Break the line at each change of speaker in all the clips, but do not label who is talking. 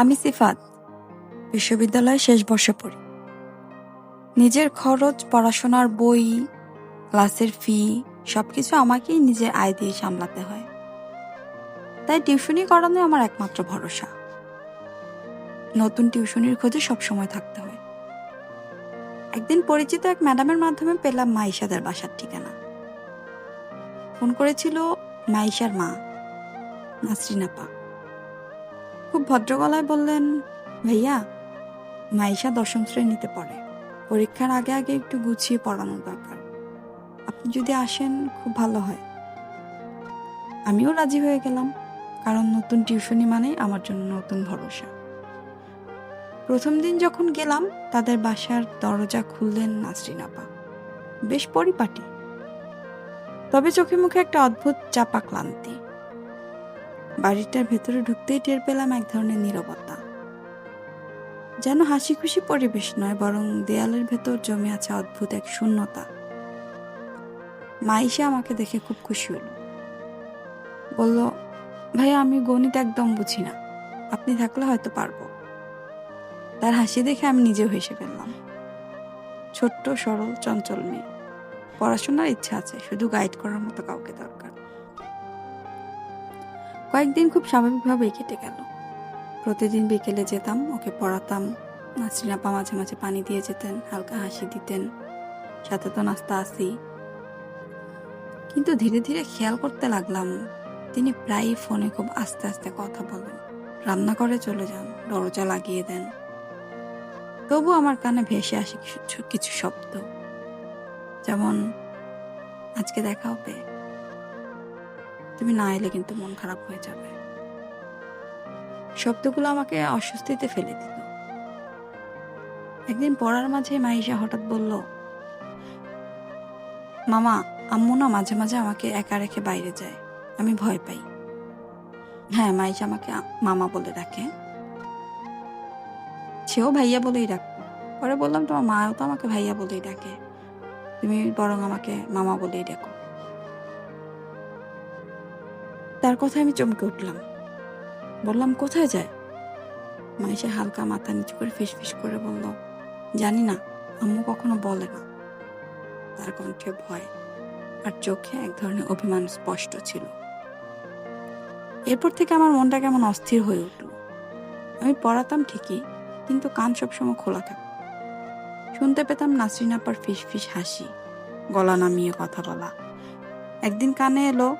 আমি সিফাত, বিশ্ববিদ্যালয়ে শেষ বর্ষে পড়ি। নিজের খরচ, পড়াশোনার বই, ক্লাসের ফি, সবকিছু আমাকেই নিজের আয় দিয়ে সামলাতে হয়। তাই টিউশনি করানো আমার একমাত্র ভরসা। নতুন টিউশনির খোঁজে সবসময় থাকতে হয়। একদিন পরিচিত এক ম্যাডামের মাধ্যমে পেলাম মাইশাদের বাসার ঠিকানা। ফোন করেছিল মাইশার মা, নাসরিন আপা। খুব ভদ্র গলায় বললেন, ভাইয়া মাইশা দশম শ্রেণীতে পড়ে। পরীক্ষার আগে আগে একটু গুছিয়ে পড়ানো দরকার। আপনি যদি আসেন, খুব ভালো হয়। আমিও রাজি হয়ে গেলাম, কারণ নতুন টিউশনি মানেই আমার জন্য নতুন ভরসা। প্রথম দিন যখন গেলাম, তাদের বাসার দরজা খুললেন নাসরিন আপা। বেশ পরিপাটি। তবে চোখে মুখে একটা অদ্ভুত চাপা ক্লান্তি। বাড়িটার ভেতরে ঢুকতেই টের পেলাম এক ধরনের নীরবতা। যেন হাসি খুশি পরিবেশ নয়, বরং দেয়ালের ভেতর জমে আছে অদ্ভুত এক শূন্যতা। মাইশা আমাকে দেখে খুব খুশি হলো। বলল ভাই আমি গণিত একদম বুঝি না। আপনি থাকলে হয়তো পারব। তার হাসি দেখে আমি নিজেও হেসে ফেললাম। ছোট্ট, সরল, চঞ্চল মেয়ে। পড়াশোনার ইচ্ছা আছে, শুধু গাইড করার মতো কাউকে দরকার। কয়েকদিন খুব স্বাভাবিকভাবেই কেটে গেল। প্রতিদিন বিকেলে যেতাম, ওকে পড়াতাম নাসরিন আপা মাঝে মাঝে পানি দিয়ে যেতেন, হালকা হাসি দিতেন, সাথে তো নাস্তা আসি কিন্তু ধীরে ধীরে খেয়াল করতে লাগলাম, তিনি প্রায়ই ফোনে খুব আস্তে আস্তে কথা বলেন রান্নাঘরে চলে যান, দরজা লাগিয়ে দেন। তবু আমার কানে ভেসে আসে কিছু কিছু শব্দ, যেমন, আজকে দেখা হবে? তুমি না এলে কিন্তু মন খারাপ হয়ে যাবে। শব্দগুলো আমাকে অস্বস্তিতে ফেলে দিত একদিন পড়ার মাঝে মাইশা হঠাৎ বলল, মামা, আম্মু না মাঝে মাঝে আমাকে একা রেখে বাইরে যায়। আমি ভয় পাই। হ্যাঁ মাইশা আমাকে মামা বলে ডাকে। সেও ভাইয়া বলেই ডাকতো পরে বললাম, তোমার মাও তো আমাকে ভাইয়া বলেই ডাকে। তুমি বরং আমাকে মামা বলেই ডাকো। তার কথায় আমি চমকে উঠলাম। বললাম, কোথায় যায়? মাইশা হালকা মাথা নিচু করে ফিস ফিস করে বলল, জানি না, আম্মু কখনো বলে না। তার কণ্ঠে ভয় আর চোখে এক ধরনের অভিমান স্পষ্ট ছিল। এরপর থেকে আমার মনটা কেমন অস্থির হয়ে উঠল। আমি পড়াতাম ঠিকই, কিন্তু কান সবসময় খোলা থাকত। শুনতে পেতাম নাসরিন আপার ফিস ফিস হাসি, গলা নামিয়ে কথা বলা। একদিন কানে এলো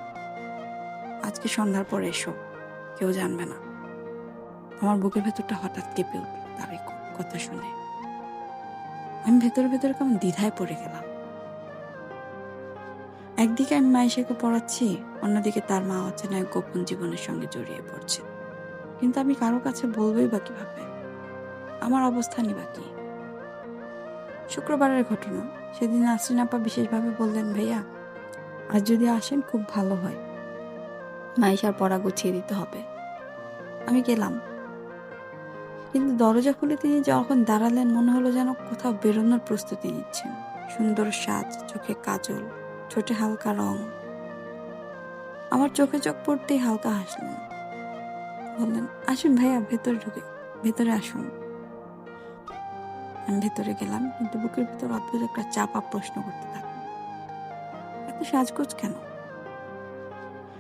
আজকে সন্ধ্যার পর এসো। কেউ জানবে না। আমার বুকের ভেতরটা হঠাৎ কেঁপে উঠল তার কথা শুনে। আমি ভেতরে ভেতরে কেমন দ্বিধায় পড়ে গেলাম। একদিকে আমি মাইশাকে পড়াচ্ছি, অন্যদিকে তার মা অচেনা এক গোপন জীবনের সঙ্গে জড়িয়ে পড়ছে। কিন্তু আমি কারও কাছে বলবোই বা কীভাবে? আমার অবস্থানই বাকি শুক্রবারের ঘটনা। সেদিন আসরিন আপা বিশেষভাবে বললেন, ভাইয়া, আজ যদি আসেন খুব ভালো হয়। মাইশার পড়া গুছিয়ে দিতে হবে। আমি গেলাম। কিন্তু দরজা খুলে তিনি যখন দাঁড়ালেন, মনে হলো যেন কোথাও বেরোনোর প্রস্তুতি নিচ্ছেন। সুন্দর সাজ, চোখে কাজল ছোটে হালকা রং। আমার চোখে চোখ পড়তেই হালকা হাসলেন বললেন, আসুন ভাইয়া, ভেতরে ঢুকে, ভেতরে আসুন। আমি ভেতরে গেলাম, কিন্তু বুকের ভিতর অদ্ভুত একটা চাপা প্রশ্ন করতে থাকলাম এত সাজগোজ কেন?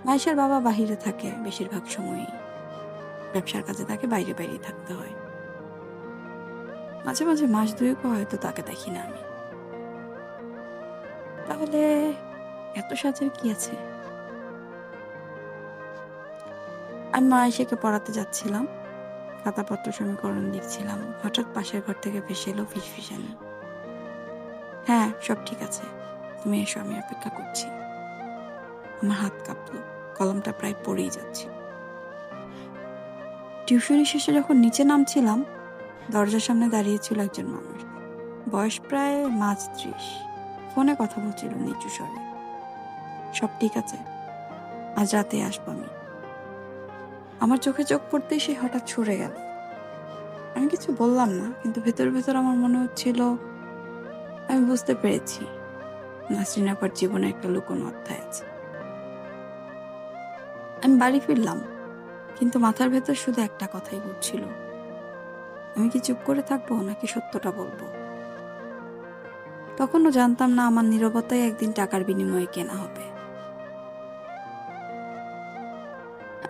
মাইশার বাবা বাহিরে থাকে বেশিরভাগ সময়ই। ব্যবসার কাজে তাকে বাইরে বাইরে থাকতে হয়। মাঝে মাঝে মাস দুয়েকও হয়তো তাকে দেখি না আমি। তাহলে এত সাজের কি আছে? আমি মাইশাকে পড়াতে যাচ্ছিলাম। খাতাপত্র সমীকরণ লিখছিলাম। হঠাৎ পাশের ঘর থেকে ভেসে এলো ফিসফিসানি। হ্যাঁ সব ঠিক আছে। তুমি এসো, আমি অপেক্ষা করছি। আমার হাত কাঁপলো, কলমটা প্রায় পড়েই যাচ্ছে। টিউশনি শেষে যখন নিচে নামছিলাম, দরজার সামনে দাঁড়িয়েছিল একজন মানুষ। বয়স প্রায় মাঝ ত্রিশ। ফোনে কথা বলছিল নিচু স্বরে। সব ঠিক আছে, আজ রাতে আসব আমি। আমার চোখে চোখ পড়তেই সে হঠাৎ সরে গেল। আমি কিছু বললাম না, কিন্তু ভেতর ভেতর আমার মনে হচ্ছিল, আমি বুঝতে পেরেছি। নাসরিন আপার জীবনে একটা লুকোনো অধ্যায় আছে। আমি বাড়ি ফিরলাম, কিন্তু মাথার ভেতর শুধু একটা কথাই ঘুরছিল। আমি কি চুপ করে থাকব নাকি সত্যটা বলব? তখনও জানতাম না আমার নীরবতাই একদিন টাকার বিনিময়ে কেনা হবে।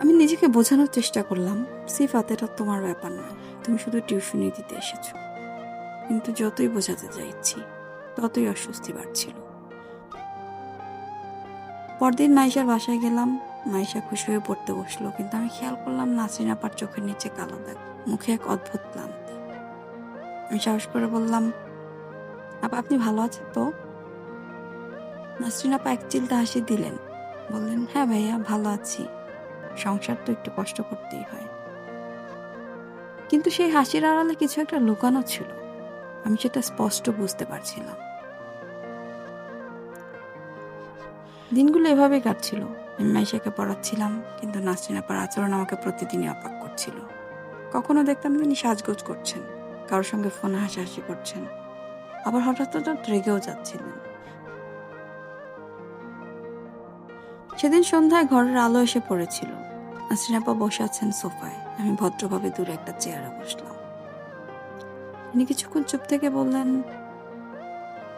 আমি নিজেকে বোঝানোর চেষ্টা করলাম, সিফাত, এটা তোমার ব্যাপার না তুমি শুধু টিউশনি দিতে এসেছ। কিন্তু যতই বোঝাতে চাইছি ততই অস্বস্তি বাড়ছিল। পরদিন মাইশার বাসায় গেলাম মাইশা খুশি হয়ে পড়তে বসল, কিন্তু আমি খেয়াল করলাম নাসরিন আপার চোখের নিচে কালো দাগ, মুখে এক অদ্ভুত ক্লান্তি। আমি সাহস করে বললাম, আপা, আপনি ভালো আছেন তো? নাসরিন আপা এক চিলতে হাসি দিলেন, বললেন হ্যাঁ ভাইয়া, ভালো আছি। সংসার তো একটু কষ্ট করতেই হয়। কিন্তু সেই হাসির আড়ালে কিছু একটা লুকানো ছিল। আমি সেটা স্পষ্ট বুঝতে পারছিলাম। দিনগুলো এভাবে কাটছিল। আমি মাইশাকে পড়াচ্ছিলাম, কিন্তু নাসরিন আপার আচরণ আমাকে প্রতিদিনই অবাক করছিল। কখনো দেখতাম তিনি সাজগোজ করছেন, কারোর সঙ্গে ফোনে হাসাহাসি করছেন। আবার হঠাৎ হঠাৎ রেগেও যাচ্ছিলেন। সেদিন সন্ধ্যায় ঘরের আলো এসে পড়েছিল। নাসরিন আপা বসে আছেন সোফায়। আমি ভদ্রভাবে দূরে একটা চেয়ারে বসলাম। তিনি কিছুক্ষণ চুপ থেকে বললেন,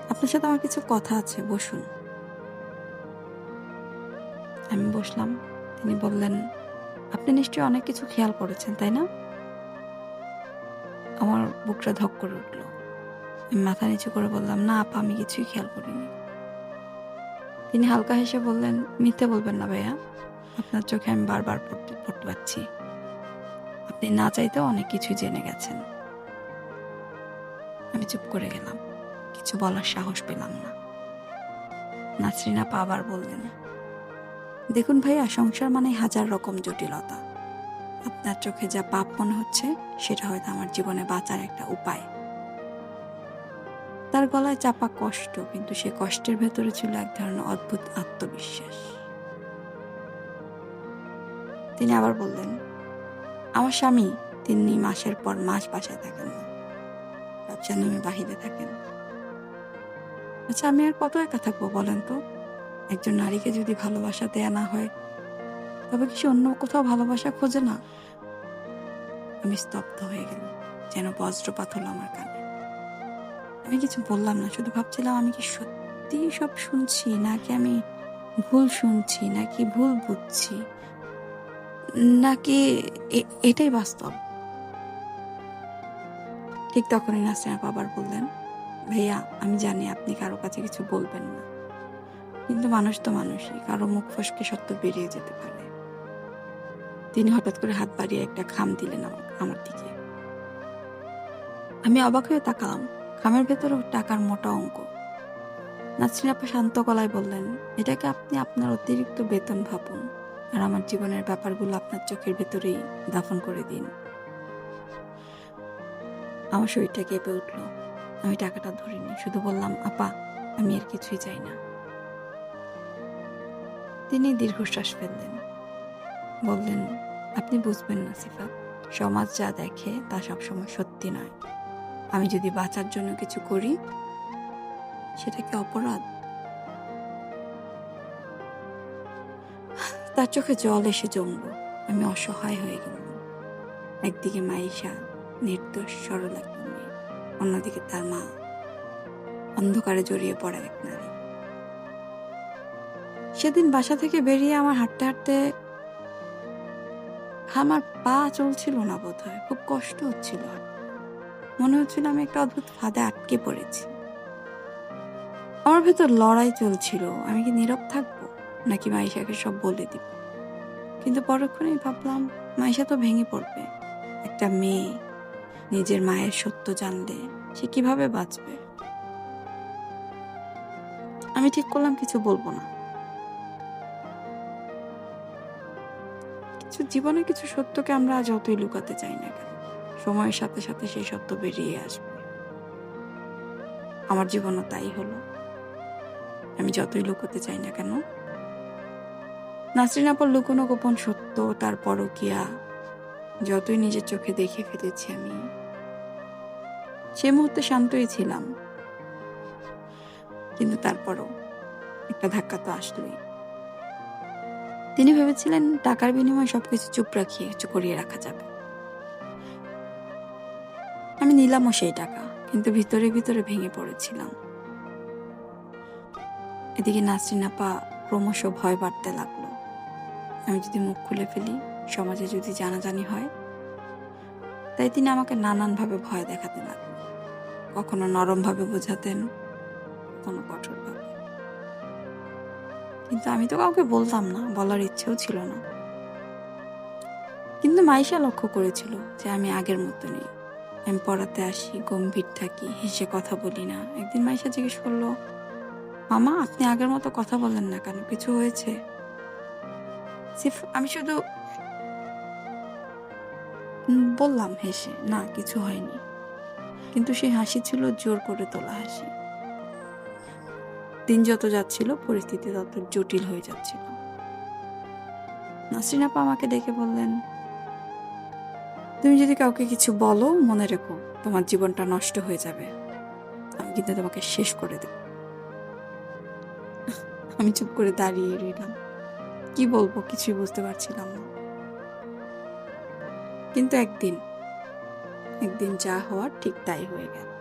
আপনার সাথে আমার কিছু কথা আছে, বসুন। আমি বসলাম, তিনি বললেন, আপনি নিশ্চয়ই অনেক কিছু খেয়াল করেছেন, তাই না? আমার বুকটা ধক করে উঠল। আমি মাথা নিচু করে বললাম, না, আপা, আমি কিছুই খেয়াল করিনি। তিনি হালকা হেসে বললেন, মিথ্যে বলবেন না ভাইয়া। আপনার চোখে আমি বারবার পড়তে পড়তে পারছি আপনি না চাইতেও অনেক কিছুই জেনে গেছেন। আমি চুপ করে গেলাম। কিছু বলার সাহস পেলাম না। নাসরিন আপা আবার বললেন দেখুন ভাইয়া, সংসার মানে হাজার রকম জটিলতা। আপনার চোখে যা পাপ মনে হচ্ছে, সেটা হয়তো আমার জীবনে বাঁচার একটা উপায়। তার গলায় চাপা কষ্ট, কিন্তু সে কষ্টের ভেতরে ছিল এক ধরনের অদ্ভুত আত্মবিশ্বাস। তিনি আবার বললেন, আমার স্বামী তিনি মাসের পর মাস বাসায় থাকেন না। ব্যবসার নামে বাহিরে থাকেন। আচ্ছা আমি আর কত একা থাকব বলেন তো? একজন নারীকে যদি ভালোবাসা দেয়া না হয়, তবে কি সে অন্য কোথাও ভালোবাসা খোঁজে না? আমি স্তব্ধ হয়ে গেলাম, যেন বজ্রপাত হলো আমার কানে। আমি কিছু বললাম না, শুধু ভাবছিলাম আমি কি সত্যি সব শুনছি, নাকি আমি ভুল শুনছি, নাকি ভুল বুঝছি? নাকি এটাই বাস্তব? ঠিক তখনই নাসরিনা বাবার বললেন, ভাইয়া, আমি জানি আপনি কারও কাছে কিছু বলবেন না। কিন্তু মানুষ তো মানুষই, কারও মুখ ফসকে সত্য বেরিয়ে যেতে পারে। তিনি হঠাৎ করে হাত বাড়িয়ে একটা খাম দিলেন আমার দিকে। আমি অবাক হয়ে তাকালাম, খামের ভেতরে টাকার মোটা অঙ্ক। নাসরিন আপা শান্ত গলায় বললেন, এটাকে আপনি আপনার অতিরিক্ত বেতন ভাবুন আর আমার জীবনের ব্যাপারগুলো আপনার চোখের ভেতরেই দাফন করে দিন। আমার শরীরটা কেঁপে উঠল। আমি টাকাটা ধরিনি, শুধু বললাম, আপা, আমি আর কিছুই চাই না। তিনি দীর্ঘশ্বাস ফেললেন। বললেন, আপনি বুঝবেন না সিফাত, সমাজ যা দেখে তা সবসময় সত্যি নয়। আমি যদি বাঁচার জন্য কিছু করি, সেটা কি অপরাধ? তার চোখে জল এসে জমল। আমি অসহায় হয়ে গেলাম। একদিকে মাইশা নির্দোষ, সরল এক মেয়ে, অন্যদিকে তার মা। অন্ধকারে জড়িয়ে পড়া এক নারী। সেদিন বাসা থেকে বেরিয়ে আমার হাঁটতে হাঁটতে আমার পা চলছিল না বোধ হয় খুব কষ্ট হচ্ছিল। মনে হচ্ছিল আমি একটা অদ্ভুত ফাঁদে আটকে পড়েছি। আমার ভেতর লড়াই চলছিল। আমি কি নীরব থাকব? নাকি মাইশাকে সব বলে দিব? কিন্তু পরক্ষণেই ভাবলাম, মাইশা তো ভেঙে পড়বে। একটা মেয়ে নিজের মায়ের সত্য জানলে সে কীভাবে বাঁচবে? আমি ঠিক করলাম, কিছু বলব না। কিছু জীবনে কিছু সত্যকে আমরা যতই লুকাতে চাই না কেন, সময়ের সাথে সাথে সেই সত্য বেরিয়ে আসবে। আমার জীবনও তাই হলো। আমি যতই লুকোতে চাই না কেন, নাসরিন আপার লুকোনো গোপন সত্য, তার পরকিয়া, যতই নিজের চোখে দেখে ফেলেছি আমি, সে মুহূর্তে শান্তই ছিলাম। কিন্তু তারপরও একটা ধাক্কা তো আসলোই। তিনি ভেবেছিলেন টাকার বিনিময়ে সবকিছু চুপ রাখিয়ে কিছু করিয়ে রাখা যাবে। আমি নিলামও সেই টাকা, কিন্তু ভিতরে ভিতরে ভেঙে পড়েছিলাম। এদিকে নাসরিন আপা ক্রমশ ভয় বাড়তে লাগল। আমি যদি মুখ খুলে ফেলি, সমাজে যদি জানাজানি হয়, তাই তিনি আমাকে নানানভাবে ভয় দেখাতে লাগলেন। কখনো নরমভাবে বোঝাতেন, কখনো কঠোরভাবে। কিন্তু আমি তো কাউকে বলতাম না, বলার ইচ্ছেও ছিল না। কিন্তু মাইশা লক্ষ্য করেছিল যে আমি আগের মতো নেই। আমি পড়াতে আসি, গম্ভীর থাকি, হেসে কথা বলি না। একদিন মাইশা জিজ্ঞেস করল, মামা, আপনি আগের মতো কথা বলেন না কেন? কিছু হয়েছে? সিফ, আমি শুধু বললাম হেসে, না, কিছু হয়নি। কিন্তু সেই হাসি ছিল জোর করে তোলা হাসি। দিন যত যাচ্ছিল, পরিস্থিতি তত জটিল হয়ে যাচ্ছিল। নাসরিন আপা আমাকে দেখে বললেন, তুমি যদি কাউকে কিছু বলো, মনে রেখো তোমার জীবনটা নষ্ট হয়ে যাবে। আমি কিন্তু তোমাকে শেষ করে দেব। আমি চুপ করে দাঁড়িয়ে রইলাম। কি বলব, কিছুই বুঝতে পারছিলাম না। কিন্তু একদিন একদিন যা হওয়ার ঠিক তাই হয়ে গেল।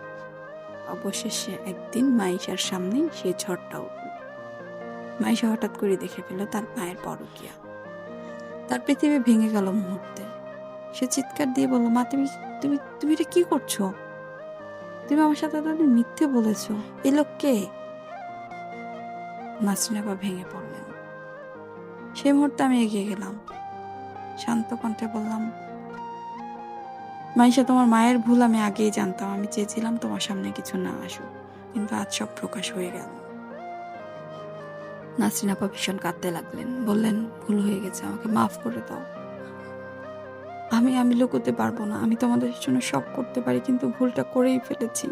অবশেষে একদিন মাইশার সামনে সে ঝড়টা উঠল। মাইশা হঠাৎ করে দেখে ফেল তার মায়ের পরকিয়া। তার পৃথিবী ভেঙে গেল মুহূর্তে। সে চিৎকার দিয়ে বলল, মা, তুমি তুমি তুমি এটা কি করছ? তুমি আমার সাথে তাদের মিথ্যে বলেছ। এ লোক কে? নাসরিন আপা ভেঙে পড়লেন। সেই মুহূর্তে আমি এগিয়ে গেলাম। শান্ত কণ্ঠে বললাম মাইশা, তোমার মায়ের ভুল আমি আগেই জানতাম। আমি চেয়েছিলাম তোমার সামনে কিছু না আসুক, কিন্তু আজ সব প্রকাশ হয়ে গেল। নাসরিন আপা ভীষণ কাঁদতে লাগলেন। বললেন, ভুল হয়ে গেছে, আমাকে মাফ করে দাও। আমি আমি লুকোতে পারব না। আমি তোমাদের জন্য সব করতে পারি, কিন্তু ভুলটা করেই ফেলেছি।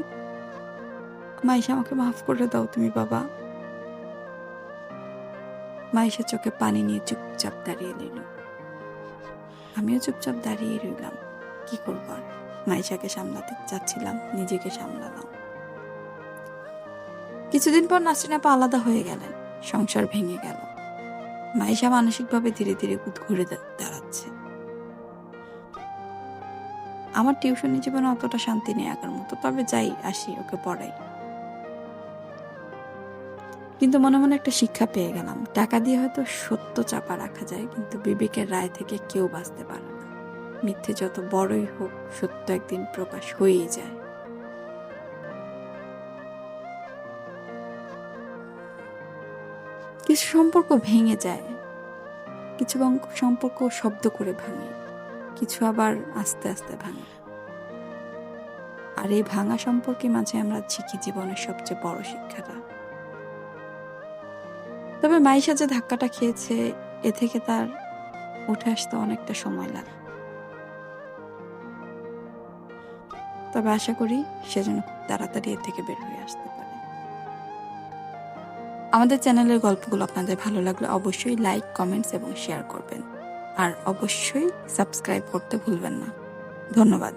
মাইশা, আমাকে মাফ করে দাও তুমি, বাবা। মাইশা চোখে পানি নিয়ে চুপচাপ দাঁড়িয়ে নিল আমিও চুপচাপ দাঁড়িয়ে রইলাম। কি করব? আর মাইশাকে সামলাতে চাচ্ছিলাম, নিজেকে সামলালাম। কিছুদিন পর নাসরিন আপা আলাদা হয়ে গেলেন, সংসার ভেঙে গেল। মাইশা মানসিকভাবে ধীরে ধীরে ঘুরে দাঁড়াচ্ছে। আমার টিউশনি জীবনে অতটা শান্তি নেই আগের মতো, তবে যাই, আসি, ওকে পড়াই। কিন্তু মনে মনে একটা শিক্ষা পেয়ে গেলাম, টাকা দিয়ে হয়তো সত্য চাপা রাখা যায়, কিন্তু বিবেকের রায় থেকে কেউ বাঁচতে পারে মিথ্যে যত বড়ই হোক, সত্য একদিন প্রকাশ হয়েই যায়। কিছু সম্পর্ক ভেঙে যায়, কিছু সম্পর্ক শব্দ করে ভাঙে, কিছু আবার আস্তে আস্তে ভাঙে। আর এই ভাঙা সম্পর্কে মাঝে আমরা শিখি জীবনের সবচেয়ে বড় শিক্ষাটা। তবে মাইশা যে ধাক্কাটা খেয়েছে, এ থেকে তার উঠে আসতে অনেকটা সময় লাগে। তবে আশা করি সেজন্য খুব তাড়াতাড়ি এর থেকে বের হয়ে আসতে পারে। আমাদের চ্যানেলের গল্পগুলো আপনাদের ভালো লাগলে অবশ্যই লাইক, কমেন্টস এবং শেয়ার করবেন। আর অবশ্যই সাবস্ক্রাইব করতে ভুলবেন না। ধন্যবাদ।